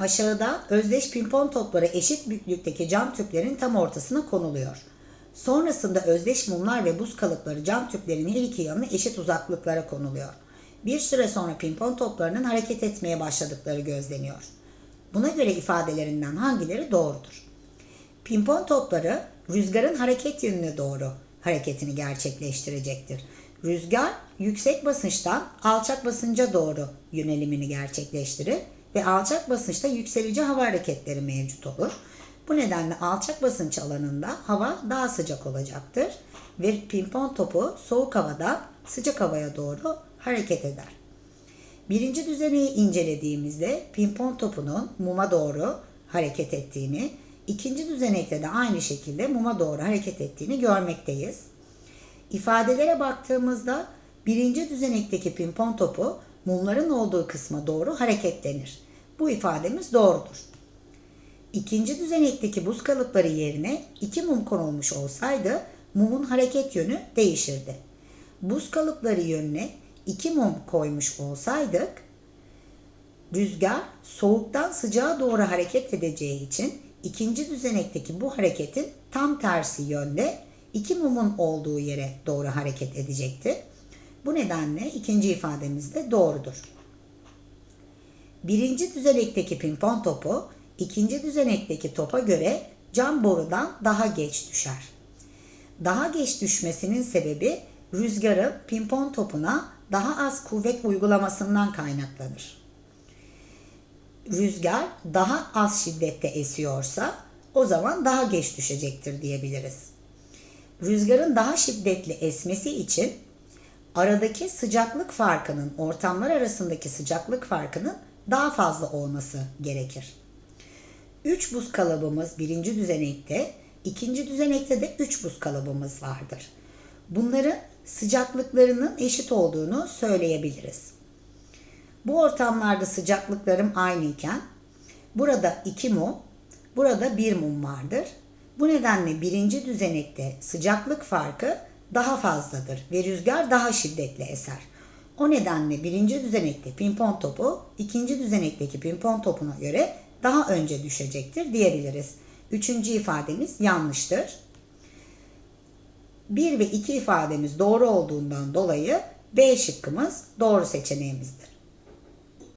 Aşağıda özdeş pimpon topları eşit büyüklükteki cam tüplerin tam ortasına konuluyor. Sonrasında özdeş mumlar ve buz kalıpları cam tüplerin her iki yanına eşit uzaklıklara konuluyor. Bir süre sonra pimpon toplarının hareket etmeye başladıkları gözleniyor. Buna göre ifadelerinden hangileri doğrudur? Pimpon topları rüzgarın hareket yönüne doğru hareketini gerçekleştirecektir. Rüzgar yüksek basınçtan alçak basınca doğru yönelimini gerçekleştirir ve alçak basınçta yükselici hava hareketleri mevcut olur. Bu nedenle alçak basınç alanında hava daha sıcak olacaktır ve pimpon topu soğuk havada sıcak havaya doğru hareket eder. Birinci düzeneyi incelediğimizde pimpon topunun muma doğru hareket ettiğini, ikinci düzenekte de aynı şekilde muma doğru hareket ettiğini görmekteyiz. İfadelere baktığımızda birinci düzenekteki pimpon topu mumların olduğu kısma doğru hareketlenir. Bu ifademiz doğrudur. İkinci düzenekteki buz kalıpları yerine iki mum konulmuş olsaydı mumun hareket yönü değişirdi. Buz kalıpları yönüne iki mum koymuş olsaydık rüzgar soğuktan sıcağa doğru hareket edeceği için ikinci düzenekteki bu hareketin tam tersi yönde iki mumun olduğu yere doğru hareket edecektir. Bu nedenle ikinci ifademiz de doğrudur. Birinci düzenekteki pimpon topu ikinci düzenekteki topa göre cam borudan daha geç düşer. Daha geç düşmesinin sebebi rüzgarın pimpon topuna daha az kuvvet uygulamasından kaynaklanır. Rüzgar daha az şiddette esiyorsa o zaman daha geç düşecektir diyebiliriz. Rüzgarın daha şiddetli esmesi için aradaki sıcaklık farkının, ortamlar arasındaki sıcaklık farkının daha fazla olması gerekir. 3 buz kalıbımız birinci düzenekte, ikinci düzenekte de 3 buz kalıbımız vardır. Bunların sıcaklıklarının eşit olduğunu söyleyebiliriz. Bu ortamlarda sıcaklıklarım aynı iken burada 2 mum, burada 1 mum vardır. Bu nedenle birinci düzenekte sıcaklık farkı daha fazladır ve rüzgar daha şiddetli eser. O nedenle birinci düzenekte pimpon topu ikinci düzenekteki pimpon topuna göre daha önce düşecektir diyebiliriz. Üçüncü ifademiz yanlıştır. 1 ve 2 ifademiz doğru olduğundan dolayı B şıkkımız doğru seçeneğimizdir.